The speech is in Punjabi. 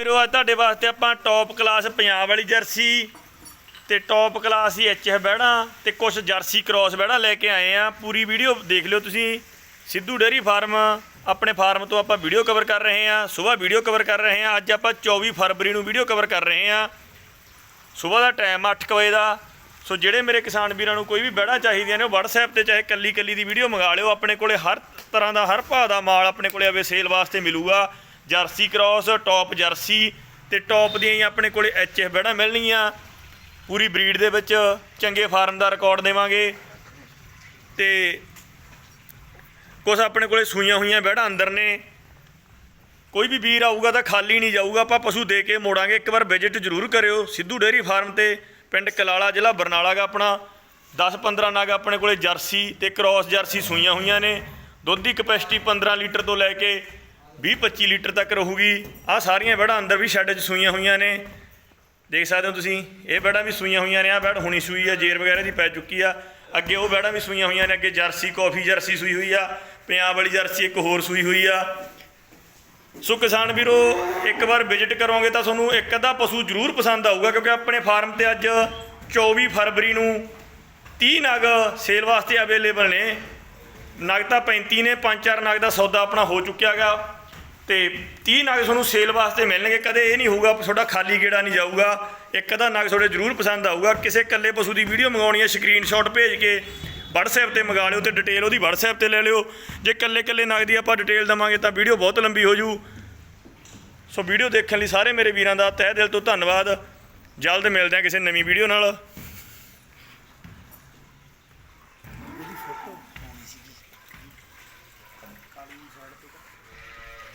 ਵੀਰੋ, ਅੱਜ ਤੁਹਾਡੇ ਵਾਸਤੇ ਆਪਾਂ ਟੌਪ ਕਲਾਸ ਪੰਜਾਬ ਵਾਲੀ ਜਰਸੀ ਤੇ ਟੌਪ ਕਲਾਸ ਹੀ ਐਚਐਫ ਬੈੜਾਂ ਤੇ ਕੁਝ ਜਰਸੀ ਕ੍ਰਾਸ ਬੈੜਾਂ ਲੈ ਕੇ ਆਏ ਆ ਪੂਰੀ ਵੀਡੀਓ ਦੇਖ ਲਿਓ ਤੁਸੀਂ। ਸਿੱਧੂ ਡੇਅਰੀ ਫਾਰਮ, ਆਪਣੇ ਫਾਰਮ ਤੋਂ ਆਪਾਂ ਵੀਡੀਓ ਕਵਰ ਕਰ ਰਹੇ ਆ ਸਵੇਰ ਵੀਡੀਓ ਕਵਰ ਕਰ ਰਹੇ ਆ ਅੱਜ ਆਪਾਂ 24 ਫਰਵਰੀ ਨੂੰ ਵੀਡੀਓ ਕਵਰ ਕਰ ਰਹੇ ਆ ਸਵੇਰ ਦਾ ਟਾਈਮ 8 ਵਜੇ ਦਾ। ਸੋ ਜਿਹੜੇ ਮੇਰੇ ਕਿਸਾਨ ਵੀਰਾਂ ਨੂੰ ਕੋਈ ਵੀ ਬੈੜਾ ਚਾਹੀਦੀਆਂ ਨੇ, ਉਹ WhatsApp ਤੇ ਚਾਹੇ ਕੱਲੀ ਕੱਲੀ ਦੀ ਵੀਡੀਓ ਮੰਗਾ ਲਿਓ। ਆਪਣੇ ਕੋਲੇ ਹਰ ਤਰ੍ਹਾਂ ਦਾ, ਹਰ ਭਾਅ ਦਾ ਮਾਲ ਆਪਣੇ ਕੋਲੇ ਆਵੇ ਸੇਲ ਵਾਸਤੇ ਮਿਲੂਗਾ। ਜਰਸੀ ਕ੍ਰਾਸ, ਟੌਪ ਜਰਸੀ ਤੇ ਟੌਪ ਦੀਆਂ ਹੀ ਆਪਣੇ ਕੋਲੇ ਐਚਐਫ ਬੈੜਾ ਮਿਲਣੀਆਂ। ਪੂਰੀ ਬਰੀਡ ਦੇ ਵਿੱਚ ਚੰਗੇ ਫਾਰਮ ਦਾ ਰਿਕਾਰਡ ਦੇਵਾਂਗੇ। ਤੇ ਕੁਝ ਆਪਣੇ ਕੋਲੇ ਸੂਈਆਂ ਹੋਈਆਂ ਬੈੜਾ ਅੰਦਰ ਨੇ। ਕੋਈ ਵੀ ਵੀਰ ਆਊਗਾ ਤਾਂ ਖਾਲੀ ਨਹੀਂ ਜਾਊਗਾ। ਆਪਾਂ ਪਸ਼ੂ ਦੇ ਕੇ ਮੋੜਾਂਗੇ। ਇੱਕ ਵਾਰ ਵਿਜ਼ਿਟ ਜ਼ਰੂਰ ਕਰਿਓ। ਸਿੱਧੂ ਡੇਅਰੀ ਫਾਰਮ ਤੇ ਪਿੰਡ ਕਲਾਲਾ ਜ਼ਿਲ੍ਹਾ ਬਰਨਾਲਾ ਗਾ ਆਪਣਾ। 10-15 ਨਗ ਆਪਣੇ ਕੋਲੇ ਜਰਸੀ ਤੇ ਕ੍ਰਾਸ ਜਰਸੀ ਸੂਈਆਂ ਹੋਈਆਂ ਨੇ। ਦੁੱਧ ਦੀ ਕਪੈਸਿਟੀ 15 ਲੀਟਰ ਤੋਂ ਲੈ ਕੇ 20-25 ਲੀਟਰ ਤੱਕ ਰਹੂਗੀ। ਆ ਸਾਰੀਆਂ ਬੈੜਾਂ ਅੰਦਰ ਵੀ ਸ਼ੈੱਡ 'ਚ ਸੂਈਆਂ ਹੋਈਆਂ ਨੇ। ਦੇਖ ਸਕਦੇ ਹੋ ਤੁਸੀਂ, ਇਹ ਬੈੜਾਂ ਵੀ ਸੂਈਆਂ ਹੋਈਆਂ ਨੇ। ਆ ਬੈੜ ਹੁਣੀ ਸੂਈ ਆ, ਜੇਰ ਵਗੈਰਾ ਦੀ ਪੈ ਚੁੱਕੀ ਆ। ਅੱਗੇ ਉਹ ਬੈੜਾਂ ਵੀ ਸੂਈਆਂ ਹੋਈਆਂ ਨੇ, ਅੱਗੇ ਜਰਸੀ, ਕਾਫੀ ਜਰਸੀ ਸੂਈ ਹੋਈ ਆ, ਪੰਜਾਬ ਵਾਲੀ ਜਰਸੀ ਇੱਕ ਹੋਰ ਸੂਈ ਹੋਈ ਆ। ਸੋ ਕਿਸਾਨ ਵੀਰੋ, ਇੱਕ ਵਾਰ ਵਿਜ਼ਿਟ ਕਰੋਗੇ ਤਾਂ ਤੁਹਾਨੂੰ ਇੱਕ ਅੱਧਾ ਪਸ਼ੂ ਜ਼ਰੂਰ ਪਸੰਦ ਆਊਗਾ, ਕਿਉਂਕਿ ਆਪਣੇ ਫਾਰਮ ਤੇ ਅੱਜ 24 ਫਰਵਰੀ ਨੂੰ 30 ਨਗ ਸੇਲ ਵਾਸਤੇ ਅਵੇਲੇਬਲ ਨੇ। ਨਗ ਤਾਂ 35 ਨੇ, ਪੰਜ ਚਾਰ ਨਗ ਦਾ ਸੌਦਾ ਆਪਣਾ ਹੋ ਚੁੱਕਿਆ ਗਾ ਤੇ 30 ਨਗ ਤੁਹਾਨੂੰ ਸੇਲ ਵਾਸਤੇ ਮਿਲਣਗੇ। ਕਦੇ ਇਹ ਨਹੀਂ ਹੋਊਗਾ, ਤੁਹਾਡਾ ਖਾਲੀ ਗੇੜਾ ਨਹੀਂ ਜਾਊਗਾ। ਇੱਕ ਅਦਾ ਨਗ ਤੁਹਾਡੇ ਜ਼ਰੂਰ ਪਸੰਦ ਆਊਗਾ। ਕਿਸੇ ਇਕੱਲੇ ਪਸ਼ੂ ਦੀ ਵੀਡੀਓ ਮੰਗਾਉਣੀ ਹੈ ਸਕਰੀਨਸ਼ਾਟ ਭੇਜ ਕੇ WhatsApp ਤੇ ਮੰਗਾ ਲਿਓ ਤੇ ਡਿਟੇਲ ਉਹਦੀ WhatsApp ਤੇ ਲੈ ਲਿਓ। ਜੇ ਇਕੱਲੇ ਇਕੱਲੇ ਨਗ ਦੀ ਆਪਾਂ ਡਿਟੇਲ ਦਵਾਂਗੇ ਤਾਂ ਵੀਡੀਓ ਬਹੁਤ ਲੰਬੀ ਹੋ ਜੂ। ਸੋ ਵੀਡੀਓ ਦੇਖਣ ਲਈ ਸਾਰੇ ਮੇਰੇ ਵੀਰਾਂ ਦਾ ਤਹਿ ਦਿਲ ਤੋਂ ਧੰਨਵਾਦ। ਜਲਦ ਮਿਲਦੇ ਹਾਂ ਕਿਸੇ ਨਵੀਂ ਵੀਡੀਓ ਨਾਲ।